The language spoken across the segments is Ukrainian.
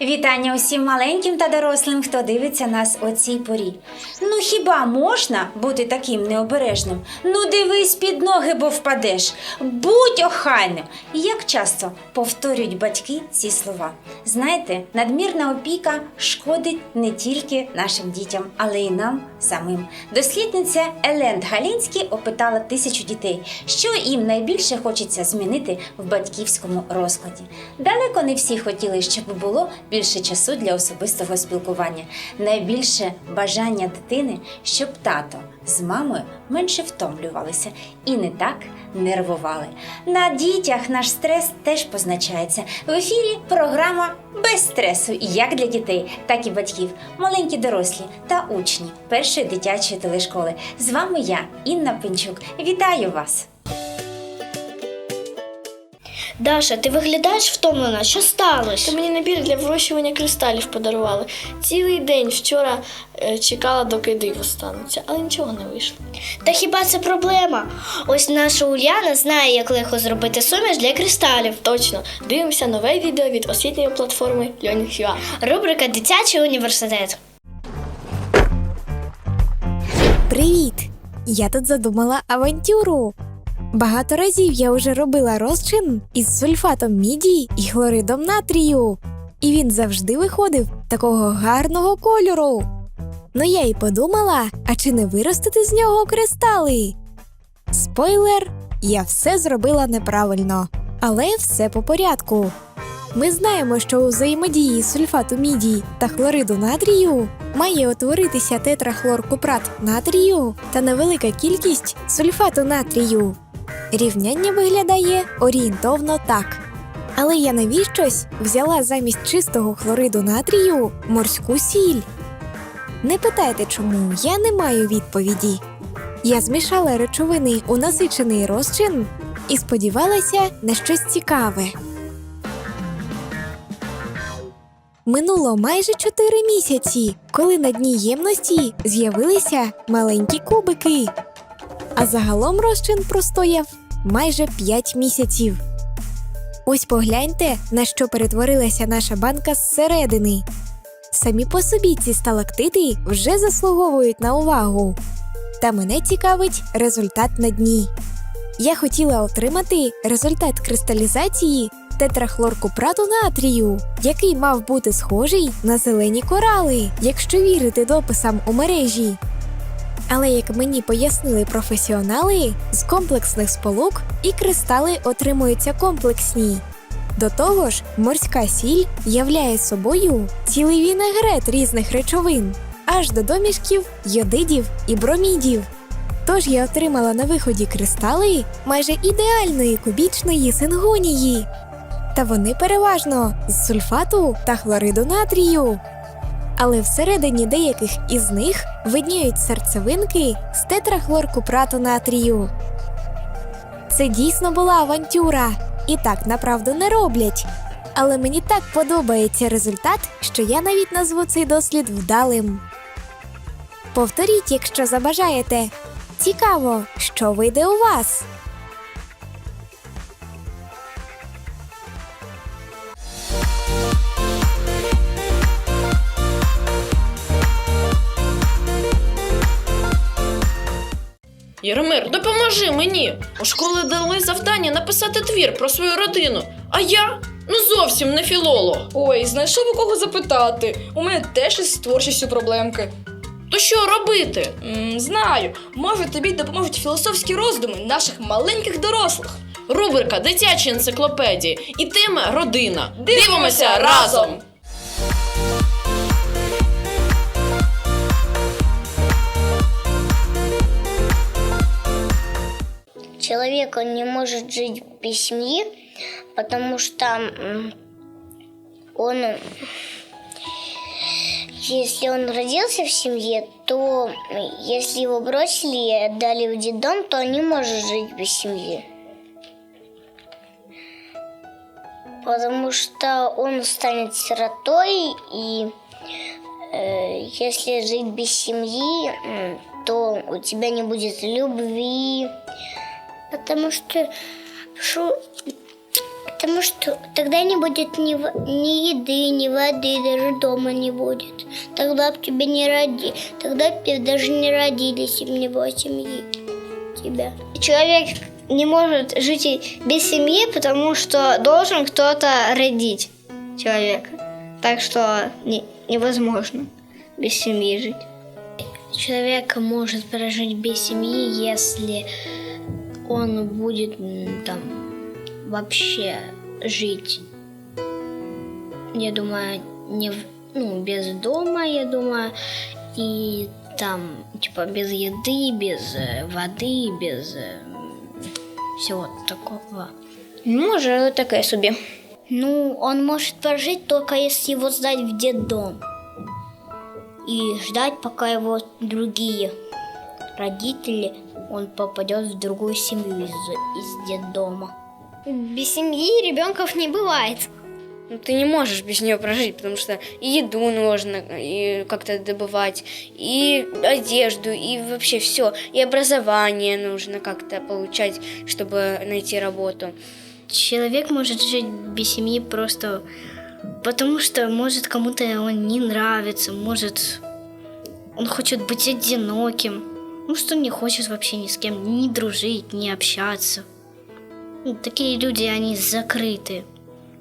Вітання усім маленьким та дорослим, хто дивиться нас о цій порі. Ну хіба можна бути таким необережним? Ну дивись під ноги, бо впадеш. Будь охайним. Як часто повторюють батьки ці слова? Знаєте, надмірна опіка шкодить не тільки нашим дітям, але й нам самим. Дослідниця Елен Галінський опитала тисячу дітей, що їм найбільше хочеться змінити в батьківському розкладі. Далеко не всі хотіли, щоб було більше часу для особистого спілкування. Найбільше бажання дитини, щоб тато з мамою менше втомлювалися і не так нервували. На дітях наш стрес теж позначається. В ефірі програма без стресу як для дітей, так і батьків, маленькі дорослі та учні першої дитячої телешколи. З вами я, Інна Пинчук. Вітаю вас! Даша, ти виглядаєш втомлена. Що сталося? Та мені набір для вирощування кристалів подарували. Цілий день вчора е, чекала, доки диво станеться, але нічого не вийшло. Та хіба це проблема? Ось наша Уляна знає, як легко зробити суміш для кристалів. Точно, дивимося нове відео від освітньої платформи Learning.ua. Рубрика Дитячий університет. Привіт! Я тут задумала авантюру. Багато разів я вже робила розчин із сульфатом міді і хлоридом натрію. І він завжди виходив такого гарного кольору. Ну я й подумала, а чи не виростити з нього кристали? Спойлер, я все зробила неправильно, але все по порядку. Ми знаємо, що у взаємодії сульфату міді та хлориду натрію має утворитися тетрахлоркупрат натрію та невелика кількість сульфату натрію. Рівняння виглядає орієнтовно так. Але я навіщось взяла замість чистого хлориду натрію морську сіль. Не питайте, чому я не маю відповіді. Я змішала речовини у насичений розчин і сподівалася на щось цікаве. Минуло майже 4 місяці, коли на дні ємності з'явилися маленькі кубики. А загалом розчин простояв майже 5 місяців. Ось погляньте, на що перетворилася наша банка зсередини. Самі по собі ці сталактити вже заслуговують на увагу. Та мене цікавить результат на дні. Я хотіла отримати результат кристалізації тетрахлоркупрату натрію, який мав бути схожий на зелені корали, якщо вірити дописам у мережі. Але як мені пояснили професіонали, з комплексних сполук і кристали отримуються комплексні. До того ж, морська сіль являє собою цілий вінегрет різних речовин, аж до домішків, йодидів і бромідів. Тож я отримала на виході кристали майже ідеальної кубічної сингонії. Та вони переважно з сульфату та хлориду натрію. Але всередині деяких із них видніють серцевинки з тетрахлоркупрату натрію. Це дійсно була авантюра, і так направду не роблять. Але мені так подобається результат, що я навіть назву цей дослід вдалим. Повторіть, якщо забажаєте. Цікаво, що вийде у вас. Яромир, допоможи мені. У школи дали завдання написати твір про свою родину. А я ну зовсім не філолог. Ой, знайшов у кого запитати. У мене теж із творчістю проблемки. То що робити? М, знаю, може тобі допоможуть філософські роздуми наших маленьких дорослих. Рубрика Дитячі енциклопедії і тема родина. Дивимося разом! Человек он не может жить без семьи, потому что он, если он родился в семье, то если его бросили и отдали в детдом, то он не может жить без семьи. Потому что он станет сиротой, и э, если жить без семьи, то у тебя не будет любви, Потому что, что Потому что тогда не будет ни, ни еды, ни воды, даже дома не будет. Тогда б тебя не роди, тогда б тебя даже не родили, если бы не было семьи тебя. Человек не может жить без семьи, потому что должен кто-то родить человека. Так что не- невозможно без семьи жить. Человек может прожить без семьи, если он будет там вообще жить. Я думаю, не в- ну, без дома, я думаю, и там, типа, без еды, без э, воды, без э, всего такого. Може, таке собі. Ну, он может прожить только если его сдать в детдом. И ждать, пока его другие родители, он попадет в другую семью из, из детдома. Без семьи ребенков не бывает. Ну, ты не можешь без нее прожить, потому что и еду нужно и как-то добывать, и одежду, и вообще все, и образование нужно как-то получать, чтобы найти работу. Человек может жить без семьи просто потому, что может кому-то он не нравится, может он хочет быть одиноким, ну что не хочет вообще ни с кем ни дружить, ни общаться. Ну, такие люди, они закрыты.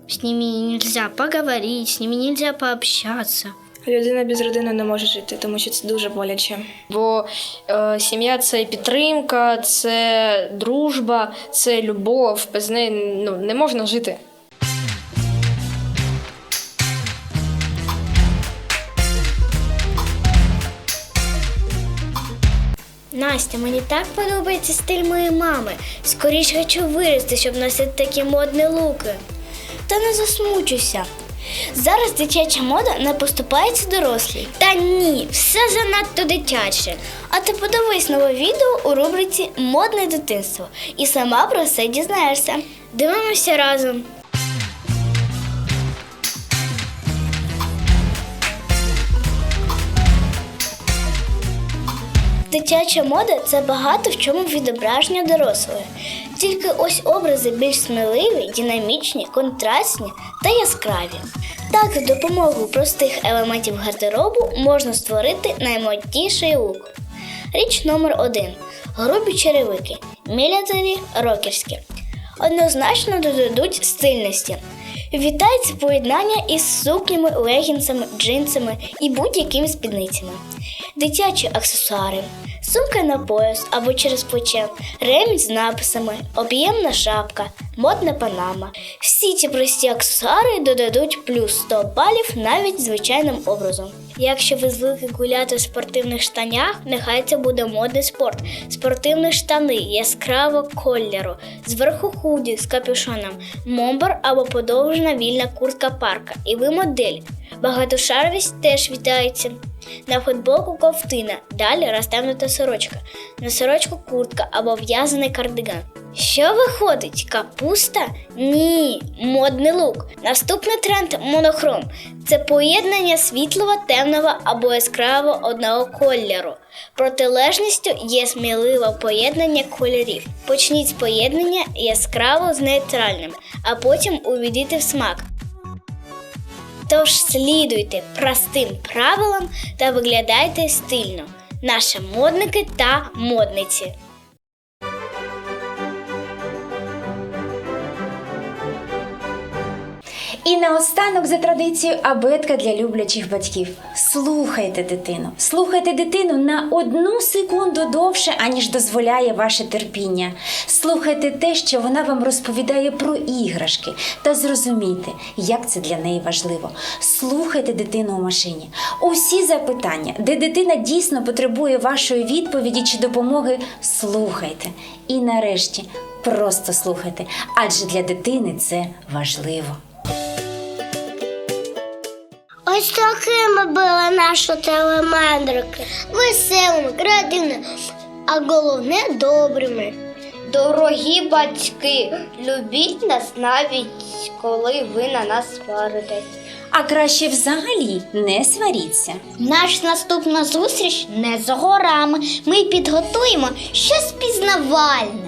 С ними нельзя поговорить, с ними нельзя пообщаться. Людина без родини не може жити, тому що це дуже боляче. Бо е, сім'я це підтримка, це дружба, це любов. Без неї ну, не можна жити. Настя, мені так подобається стиль моєї мами. Скоріше хочу вирости, щоб носити такі модні луки. Та не засмучуйся. Зараз дитяча мода не поступається дорослій. Та ні, все занадто дитяче. А ти подивись нове відео у рубриці Модне дитинство і сама про все дізнаєшся. Дивимося разом. Дитяча мода це багато в чому відображення дорослої. Тільки ось образи більш сміливі, динамічні, контрастні та яскраві. Так, за допомогою простих елементів гардеробу можна створити наймодніший лук. Річ номер один: грубі черевики, мілітарі, рокерські. Однозначно додадуть стильності. Вітається поєднання із сукнями, легінсами, джинсами і будь-якими спідницями. Дитячі аксесуари, сумка на пояс або через плече, ремінь з написами, об'ємна шапка, модна панама. Всі ці прості аксесуари додадуть плюс 100 балів навіть звичайним образом. Якщо ви звикли гуляти в спортивних штанях, нехай це буде модний спорт. Спортивні штани яскравого кольору, зверху худі з капюшоном, момбар або подовжена вільна куртка парка. І ви модель. Багатошаровість теж вітається. На футболку ковтина, далі розтемнута сорочка, на сорочку куртка або в'язаний кардиган. Що виходить? Капуста? Ні, модний лук. Наступний тренд монохром. Це поєднання світлого, темного або яскравого одного кольору. Протилежністю є сміливе поєднання кольорів. Почніть з поєднання яскраво з нейтральним, а потім увійдіть в смак. Тож слідуйте простим правилам та виглядайте стильно. Наші модники та модниці. І наостанок за традицією абетка для люблячих батьків. Слухайте дитину. Слухайте дитину на одну секунду довше, аніж дозволяє ваше терпіння. Слухайте те, що вона вам розповідає про іграшки, та зрозумійте, як це для неї важливо. Слухайте дитину у машині. Усі запитання, де дитина дійсно потребує вашої відповіді чи допомоги, слухайте. І нарешті просто слухайте, адже для дитини це важливо. Ось такими були наші телемандрики. Веселими, креативними, а головне добрими. Дорогі батьки, любіть нас навіть коли ви на нас сваритесь. А краще взагалі не сваріться. Наша наступна зустріч не за горами. Ми підготуємо щось пізнавальне.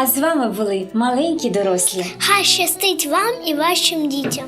А з вами були маленькі дорослі. Хай щастить вам і вашим дітям.